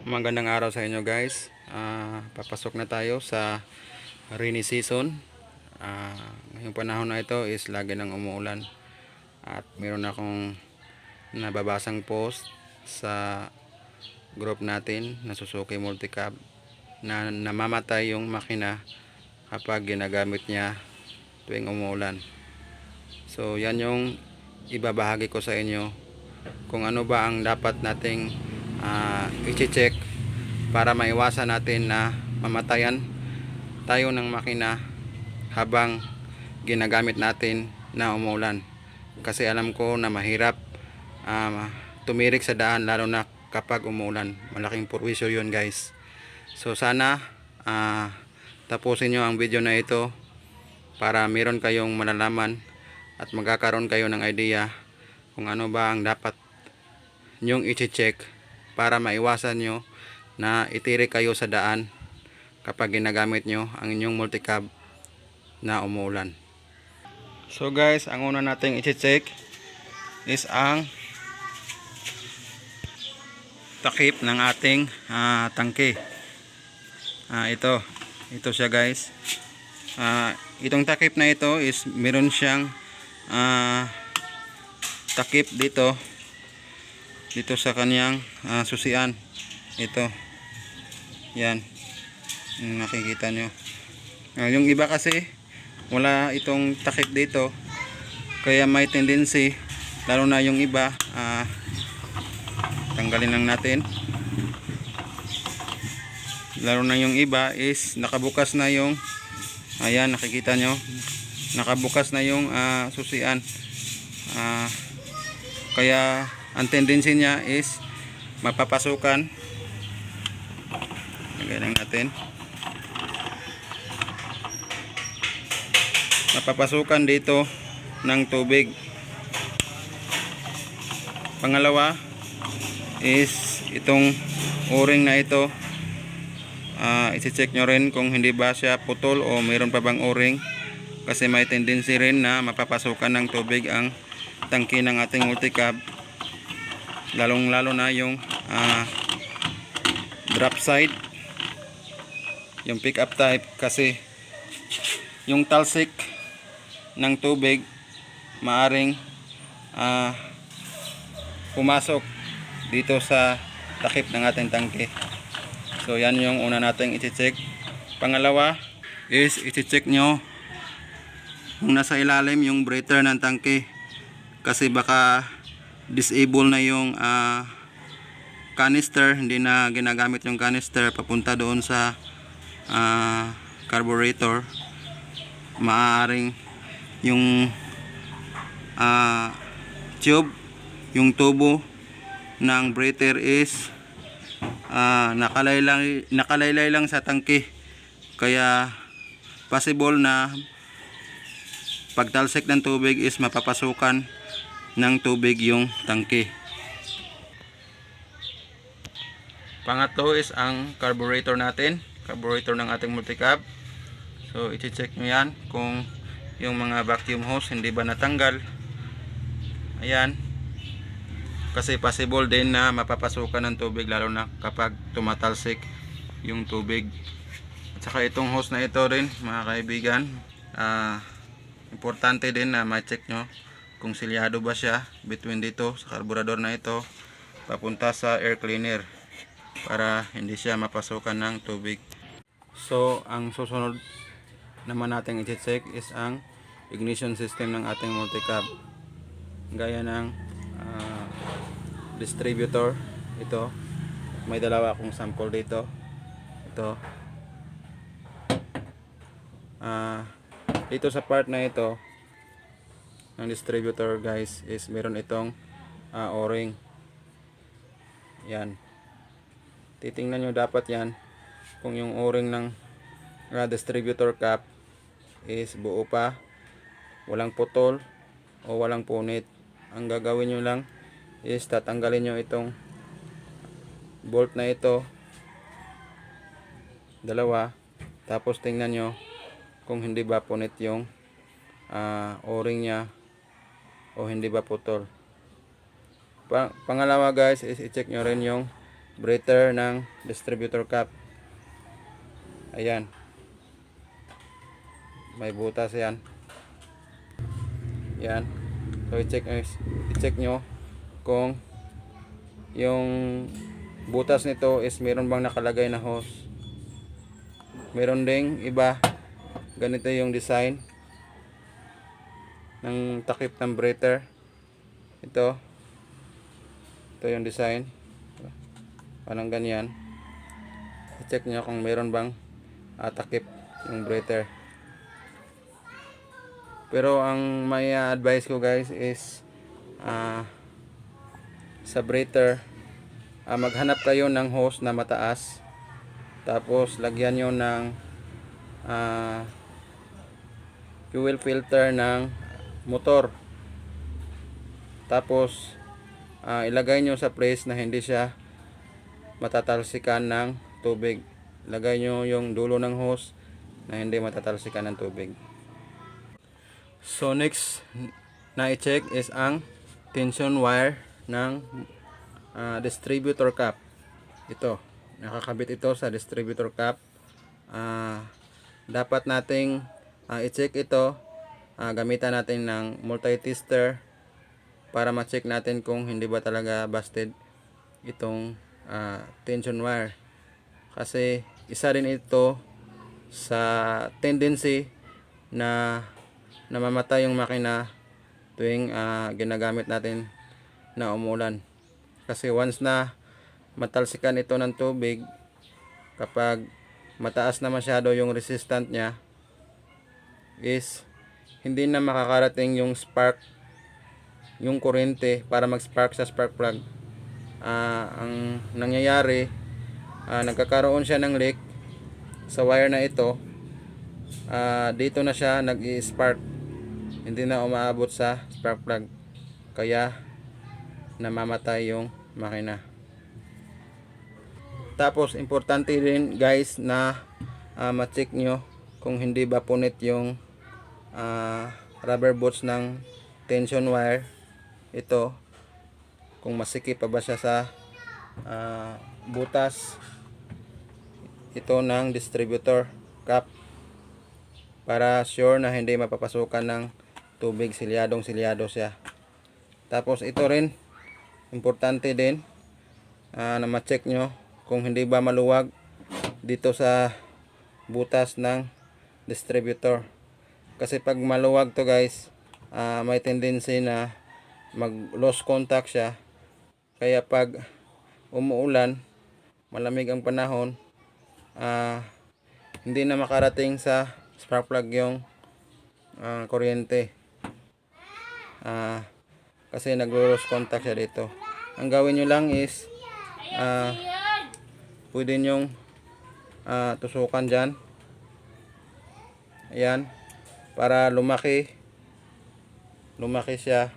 Magandang araw sa inyo guys. Ah, papasok na tayo sa rainy season. Ah, ngayong panahon na ito is lagi nang umuulan. At meron akong nababasang post sa group natin na Suzuki Multicab na namamatay yung makina kapag ginagamit niya tuwing umuulan. So yan yung ibabahagi ko sa inyo kung ano ba ang dapat nating uh, i-check para maiwasan natin na mamatayan tayo ng makina habang ginagamit natin na umulan kasi alam ko na mahirap um, tumirik sa daan lalo na kapag umulan malaking purwisyo yun guys. So sana ah, tapusin nyo ang video na ito para meron kayong malalaman at magkakaroon kayo ng idea kung ano ba ang dapat nyong i-check para maiwasan nyo na itirik kayo sa daan kapag ginagamit nyo ang inyong multicab na umuulan. So guys, ang una nating i-check is ang takip ng ating ah, tangke. Ah, ito, ito siya guys. Ah, itong takip na ito is meron siyang ah, takip dito dito sa kanyang ah, susian. Ito. Yan. Nakikita nyo Ah, yung iba kasi wala itong takip dito. Kaya may tendency lalo na yung iba ah, tanggalin lang natin. Lalo na yung iba is nakabukas na yung ayan nakikita nyo nakabukas na yung ah, susian. Ah, kaya ang tendency niya is mapapasukan. Lagyan natin. Mapapasukan dito ng tubig. Pangalawa is itong o-ring na ito. Uh, isi-check nyo rin kung hindi ba siya putol o mayroon pa bang o-ring. Kasi may tendency rin na mapapasukan ng tubig ang tangki ng ating multicab lalong lalo na yung ah, drop side. Yung pick up type kasi yung talsik ng tubig maaring ah, pumasok dito sa takip ng ating tangke. So yan yung una nating iti-check. Pangalawa is iti-check nyo kung nasa ilalim yung breather ng tangke. Kasi baka disable na yung ah, canister. Hindi na ginagamit yung canister papunta doon sa ah, carburetor. Maaaring yung ah, tube yung tubo ng breather is ah, nakalaylay, nakalaylay lang sa tangke. Kaya possible na pagtalsik ng tubig is mapapasukan ng tubig yung tangke. Pangatlo is ang carburetor natin, carburetor ng ating multicab. So i-check nyo yan kung yung mga vacuum hose hindi ba natanggal. Ayan. Kasi possible din na mapapasukan ng tubig lalo na kapag tumatalsik yung tubig. At saka itong hose na ito rin mga kaibigan, ah, importante din na ma-check nyo kung silyado ba siya between dito sa karburador na ito papunta sa air cleaner para hindi siya mapasukan ng tubig. So ang susunod naman natin i-check is ang ignition system ng ating multicab. Gaya ng ah, distributor ito. May dalawa akong sample dito. Ito. Ah dito sa part na ito ng distributor guys is meron itong ah, o-ring. Yan. Titingnan nyo dapat yan kung yung o-ring ng ah, distributor cap is buo pa walang putol o walang punit. Ang gagawin nyo lang is tatanggalin nyo itong bolt na ito. Dalawa. Tapos tingnan nyo kung hindi ba punit yung ah, o-ring niya o hindi ba putol. Pa- pangalawa guys is i-check nyo rin yung breather ng distributor cap. Ayan. May butas yan. Yan. So i-check i-check nyo kung yung butas nito is meron bang nakalagay na hose. Meron ding iba ganito yung design ng takip ng breather. Ito. Ito yung design. Parang ganyan. I-check nyo kung meron bang ah, takip yung breather. Pero ang may advice ko guys is ah sa breather ah, maghanap kayo ng hose na mataas. Tapos lagyan nyo ng ah, fuel filter ng motor. Tapos ah, ilagay nyo sa place na hindi siya matatalsikan ng tubig. Lagay nyo yung dulo ng hose na hindi matatalsikan ng tubig. So next na i-check is ang tension wire ng ah, distributor cap. Ito, nakakabit ito sa distributor cap. Ah, dapat nating ah, i-check ito. Ah, gamitan natin ng multi-tester para ma-check natin kung hindi ba talaga busted itong ah, tension wire. Kasi isa rin ito sa tendency na namamatay yung makina tuwing ah, ginagamit natin na umulan. Kasi once na matalsikan ito ng tubig, kapag mataas na masyado yung resistant niya, is hindi na makakarating yung spark, yung kuryente para mag-spark sa spark plug. Ah, ang nangyayari, ah, nagkakaroon siya ng leak sa wire na ito. Ah, dito na siya nag-spark hindi na umaabot sa spark plug kaya namamatay yung makina tapos importante rin guys na uh, ma-check nyo kung hindi ba punit yung ah, rubber boots ng tension wire. Ito kung masikip pa ba siya sa ah, butas. Ito ng distributor cap. Para sure na hindi mapapasukan ng tubig silyadong silyado siya. Tapos ito rin importante din ah, na ma-check nyo kung hindi ba maluwag dito sa butas ng distributor kasi pag maluwag to guys ah, may tendency na mag lost contact siya kaya pag umuulan malamig ang panahon ah, hindi na makarating sa spark plug yung ah, kuryente Ah, kasi naglo-lose contact siya dito. Ang gawin nyo lang is ah, pwede nyong ah, tusukan dyan. Ayan. Para lumaki. Lumaki siya.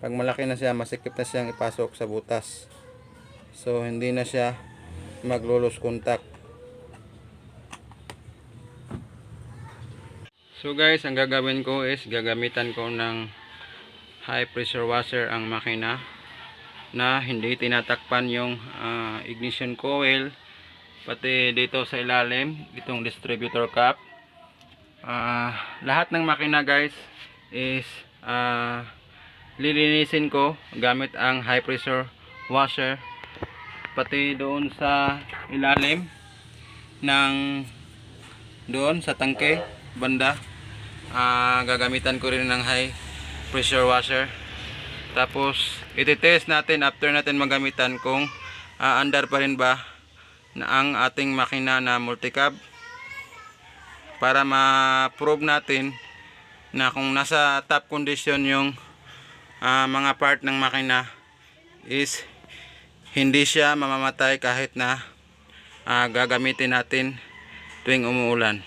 Pag malaki na siya, masikip na siyang ipasok sa butas. So, hindi na siya maglo-lose contact. So guys, ang gagawin ko is gagamitan ko ng high pressure washer ang makina na hindi tinatakpan yung ah, ignition coil pati dito sa ilalim itong distributor cap Ah, lahat ng makina guys is ah, lilinisin ko gamit ang high pressure washer pati doon sa ilalim ng doon sa tangke banda. Ah gagamitan ko rin ng high pressure washer. Tapos iti-test natin after natin magamitan kung ah, andar pa rin ba na ang ating makina na multicab para ma-prove natin na kung nasa top condition yung ah, mga part ng makina is hindi siya mamamatay kahit na ah, gagamitin natin tuwing umuulan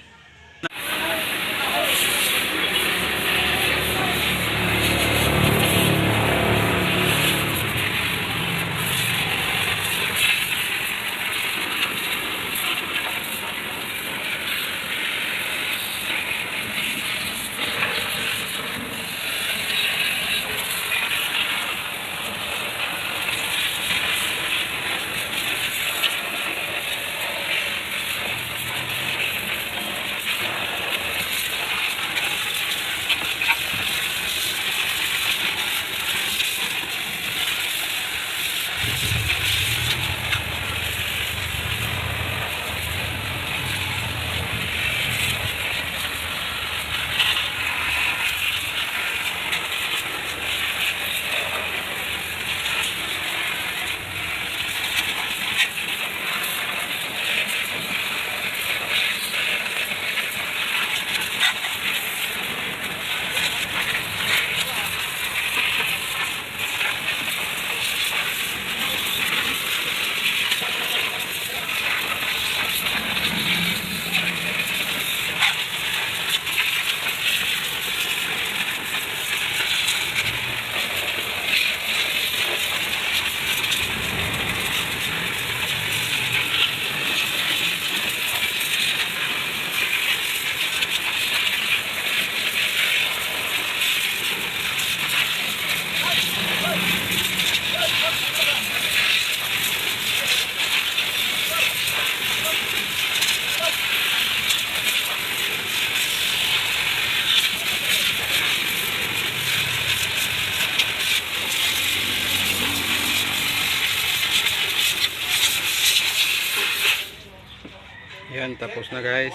na guys.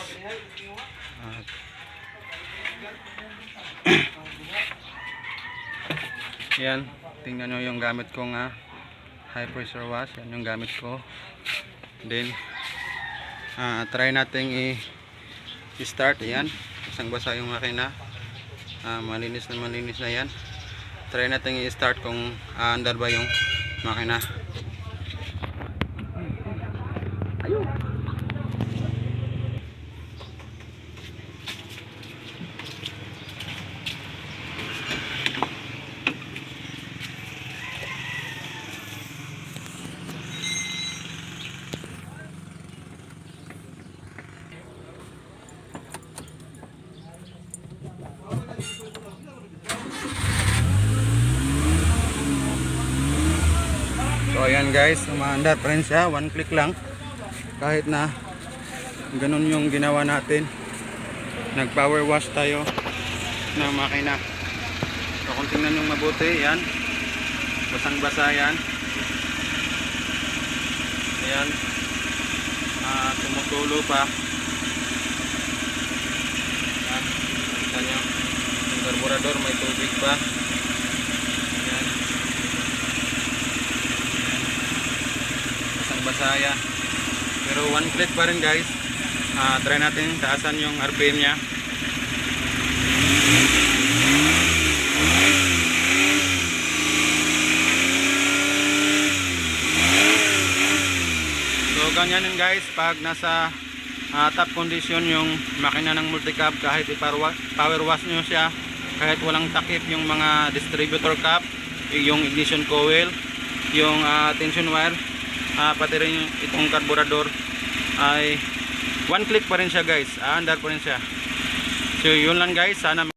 At Yan, tingnan nyo yung gamit kong ah, high pressure wash. Yan yung gamit ko. Then, ah, try nating i- i-start. Yan, isang basa yung makina. Ah, malinis na malinis na yan. Try nating i-start kung aandar ba yung makina. So ayan guys, umaandar pa rin siya, one click lang. Kahit na ganun yung ginawa natin. Nag power wash tayo ng makina. So kung tingnan nyo mabuti, yan. Basang basa yan. Ayan. Ah, tumutulo pa. Yan. Kita nyo. Yung carburetor may tubig pa. Ayan. Yan. Pero one click pa rin guys. Ah, try natin taasan yung RPM niya. So ganyan yun guys pag nasa ah, top condition yung makina ng multicap kahit power wash nyo siya kahit walang takip yung mga distributor cap yung ignition coil yung ah, tension wire ah, pati rin itong carburetor ay one click pa rin siya guys. Aandar pa rin siya. So yun lang guys. Sana